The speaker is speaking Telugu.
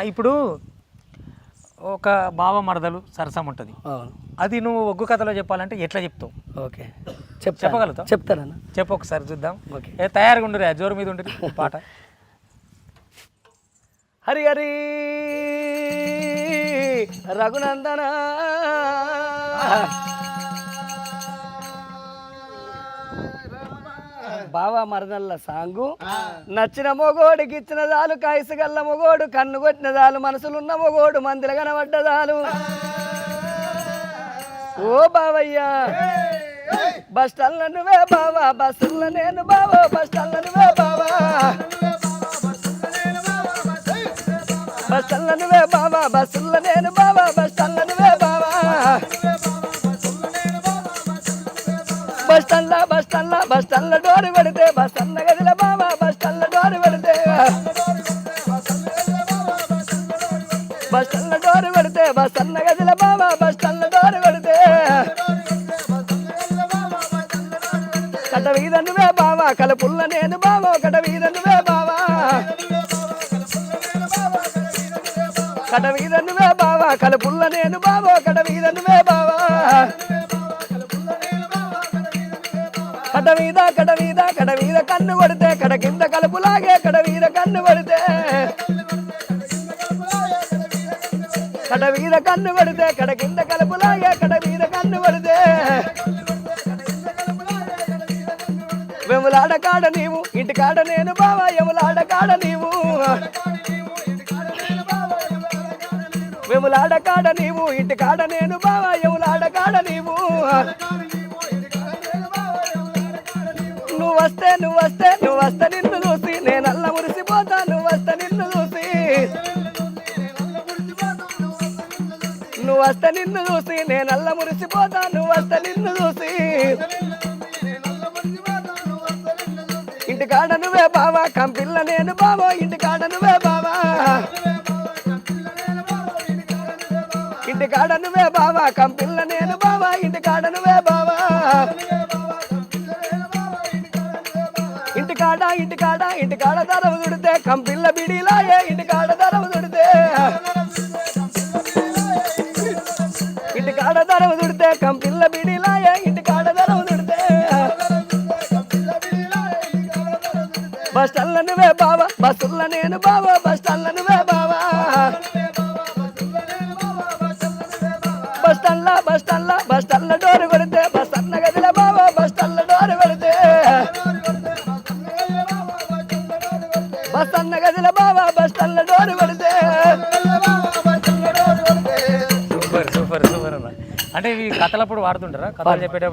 ఇప్పుడు ఒక బావ మరదలు సరసం ఉంటుంది. అది నువ్వు ఒగ్గు కథలో చెప్పాలంటే ఎట్లా చెప్తావు? ఓకే. చెప్తా చెప్పగలుగుతావు? చెప్తానన్నా. చెప్పు ఒకసారి చూద్దాం. ఓకే. ఏ తయారుగా ఉండరు జోరు మీద ఉండరు పాట. హరి హరి రఘునందన. బావా మరదల్ల సాంగు. నచ్చిన మొగోడికి ఇచ్చిన దాలు కాయసగల్ల మొగోడు కన్ను కొట్టిన దాలు మనసులున్న మొగోడు మందిర కనబడ్డ దాలు. ఓ బావయ్యా. బస్ స్టాండ్ నువ్వే బావా బస్సుల్లో నేను బావో బస్ స్టాండ్ నువ్వే బావా. బస్ డోరు పెడితే బస్ గదిల బాబా బస్ డోరు పెడితే. బస్ డోరు పెడితే బస్ గదిల బాబా బస్ డోరు పెడితే. కట వీధనువే బావా కలుపుల్ల నేను బావో కట వీధనువే బావా. కట వీధనువే బావా కలుపుల్ల నేను బావో కట వీధనువే బావా. కట మీద కట మీద కట మీద కన్ను కొడితే కట కింద కలుపులాగే కట మీద కన్ను కొడితే. కట మీద కన్ను కొడితే కట కింద కలుపులాగే కట మీద కన్ను కొడితే. వెములాడ కాడ నీవు ఇంటి కాడ నేను బావా ఎములాడ కాడ నీవు. వెములాడ కాడ నీవు ఇంటి కాడ నేను బావా ఎములాడ కాడ నీవు. నువ్వు వస్తే నువ్వు వస్తే నువ్వు వస్తే నిన్ను చూసి నేను అల్ల మురిసిపోతా నువ్వు వస్తే నిన్ను చూసి. నువ్వు వస్తే నిన్ను చూసి నేను అల్ల మురిసిపోతా నువ్వు వస్తే నిన్ను చూసి. ఇంటి కాడ నువ్వే బావా కంపిల్ల నేను బావో ఇంటి కాడ నువ్వే బావా. ఇంటి కాడ నువ్వే బావా కంపిల్ల నేను బావా. ఇంటి కాడ ఇంటి కాడ ఇంటి కాడ దుడితే కంపిల్ల బిడిలాయే ఇంటి కాడ ధరవు దుడితే. ఇంటి కాడ ధరవు దుడితే కంపిల్ల బిడిలాయే ఇంటి కాడ ధరవు దుడితే. బస్ స్టాండ్ల నువ్వే బావా బస్సుల్ల నేను బావా బస్ స్టాండ్ల నువ్వే బావా. బస్ స్టాండ్ల బస్ స్టాండ్ల బస్ స్టాండ్ల అంటే ఇవి కథలప్పుడు వాడుతుంటారా? కథలు చెప్పేటప్పుడు?